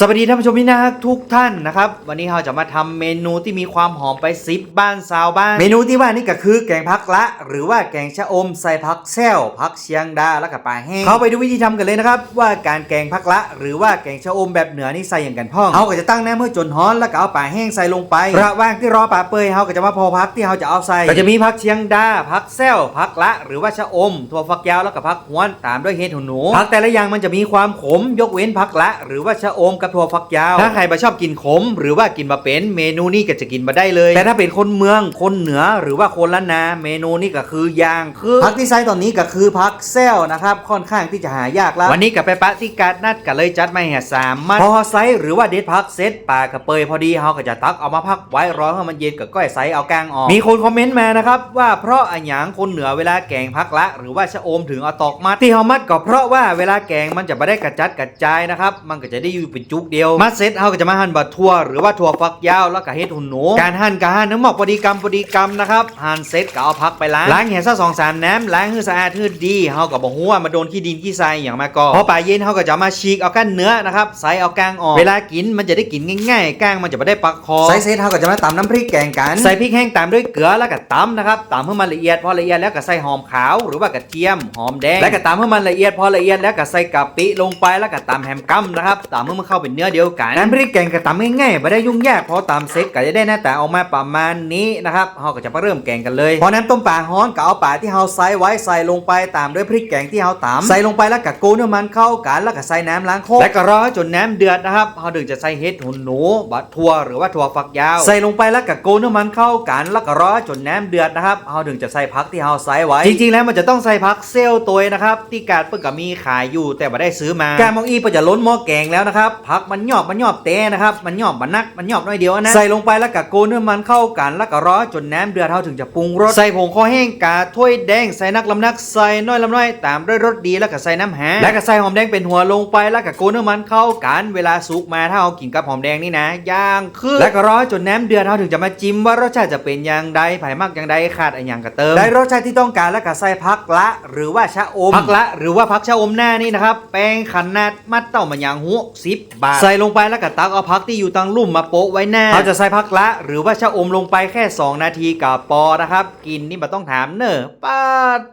สวัสดีท่านผู้ชมที่น่ารักทุกท่านนะครับ วันนี้เราจะมาทำเมนูที่มีความหอมไปซิปบ้านซาวบ้าน เมนูที่ว่านี่ก็คือแกงพักละ หรือว่าแกงชะอมใส่ผักแซวผักเชียงดาแล้วก็ปลาแห้งเขาไปดูวิธีทำกันเลยนะครับ ว่าการแกงพักละ หรือว่าแกงชะอมแบบเหนือนี่ใส่อย่างกันพ่องเขาก็จะตั้งน้ำเพื่อจนฮ้อนแล้วก็เอาปลาแห้งใส่ลงไประหว่างที่รอปลาเปื่อยเขาก็จะมาพอพักที่เขาจะเอาใส่ก็จะมีผักเชียงดาผักแซวผักละ หรือว่าชะอมถั่วฝักยาวแล้วก็ผักหวานตามด้วยเห็ดหูหนูผักแต่ละอย่างมันจะมีความขมยกเว้นผักละ หรือว่าชะอมกับถั่วฝักยาว ถ้าใครมาชอบกินขม หรือว่ากินมาเป็นเมนูนี้ก็จะกินมาได้เลย แต่ถ้าเป็นคนเมืองคนเหนือหรือว่าคนละนาเมนูนี้ก็คือย่างคือผักที่ไซส์ตอนนี้ก็คือผักแซวนะครับค่อนข้างที่จะหายากแล้ววันนี้กับไปปะที่การนัดกันเลยจัดมาแห่สามมัดพอไซส์หรือว่าเด็ดพักเซตปลากระเปยพอดีเขาก็จะตักเอามาพักไว้รอให้มันเย็นกับก้อยไซส์เอากลางออกมีคนคอมเมนต์มานะครับว่าเพราะอันหยางคนเหนือเวลาแกงพักละ หรือว่าชะอมถึงเอาตอกมัดที่เขามัดก็เพราะว่าเวลาแกงมันจะไม่ได้กระจัดกระจายนะครับมันก็จะได้อยู่เป็นจุกเดียวมัดเซตเขาก็จะมาหั่นบะทั่วหรือว่าถั่วฝักยาวแล้วก็เฮ็ดหุ่นหนูการหั่นก็หั่นน้ำหมอกพอดีกรรมพอดีกรรมนะครับหั่นเสร็จก็เอาพักไปล้างล้างเห็นซะสองสามน้ำล้างให้สะอาดให้ดีเฮาก็บอกว่ามาโดนขี้ดินขี้ทรายอย่างมาก่อนพอปลายเย็นเฮาก็จะเอามาฉีกเอาก้านเนื้อนะครับใส่เอากางออกเวลากินมันจะได้กินง่ายๆกางมันจะไม่ได้ปักคอใส่เสร็จเฮาก็จะมาตำน้ำพริกแกงกันใส่พริกแห้งตามด้วยเกลือแล้วก็ตำนะครับตำให้มันละเอียดพอละเอียดแล้วก็ใส่หอมขาวหรือว่ากระเทียมหอมแดงแล้วก็ตำให้มันละเอียดพอละเอียดแล้วก็ใส่กะปิลงไปแล้วก็ตำแฮมกัมนะครับตำให้มันเข้าเป็นเนื้อเดียวกันน้ำพริกแกงก็ตำง่ายๆไม่ได้ยุ่งยากพอตำเสร็จก็จะได้หน้าตาออกมาประมาณนี้นะครับเราก็จะมาเริ่มแกงกันเลยพอน้ำต้มปลาฮ้อนก็เอาปลาที่เราใส่ไว้ใส่ลงไปตามด้วยพริกแกงที่เราตำใส่ลงไปแล้วก็โกนให้มันเข้ากันแล้วก็ใส่น้ำล้างโคกและก็รอจนน้ำเดือดนะครับเราถึงจะใส่เห็ดหุ่นหนูบัตทั่วหรือว่าถั่วฝักยาว ใส่ลงไปแล้วก็โกนให้มันเข้ากันแล้วก็รอจนน้ำเดือดนะครับเราถึงจะใส่ผักที่เราใส่ไว้ จริงๆแล้วมันจะต้องใส่ผักเซลล์ตัวนะครับที่การเพิ่งก็มีขายอยู่แต่ไม่ได้ซื้อมากมองอีเพิ่งจะล้นหม้อแกงแล้วนะครับผักมันหยอบมันหยอบเตะนะครับมันหยอบมันนักมันหยอบน้อยเดียวนะใส่ลงไปแล้วก็โกนให้มันเข้ากันแล้วก็รอจนน้ำเดือดเท่าถึงจะปรุงรสใส่ผงข้อแห้งกาถ้วยแดงใส่นักลำนักใส่น้อยลำน้อยตามด้วยรสดีแล้วก็ใส่น้ำแห้แล้วก็ใส่หอมแดงเป็นหัวลงไปแล้วก็โกนให้มันเข้ากันเวลาสุกมาถ้าเอากินกับหอมแดงนี่นะย่างขึ้นแล้วก็รอจนน้ำเดือดเท่าถึงจะมาจิ้มว่ารสชาติจะเป็นอย่างใดไผ่มากอย่างใดขาดอะไรอย่างก็เติมได้รสชาติที่ต้องการแล้วก็ใส่ผักละ หรือว่าชะอมผักละ หรือว่าผักชะอมหน้านี่นะครับแป้งขนาดมัดเต้ามันยางหัวสิบบาท ใส่ลงไปแล้วก็ตักเอาผักที่อยู่ตังลุ่มมาโปะไว้หน้าเราจะใส่ผักละ หรือว่าชะอมลงไปแค่ 2 นาทีกับปอนะครับ กินนี่มันต้องถามเนอะป้า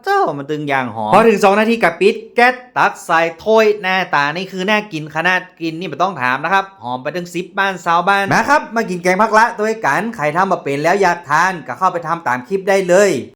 เจ้ามันตึงอย่างหอมพอถึง 2 นาทีกับปิดแก๊สตักใส่ถ้วยหน้าตานี่คือน่ากินขนาดกินนี่มันต้องถามนะครับหอมไปถึงสิบบ้านสาวบ้านมาครับมากินแกงผักละด้วยกันใครทำมาเป็นแล้วอยากทานก็เข้าไปทำตามคลิปได้เลย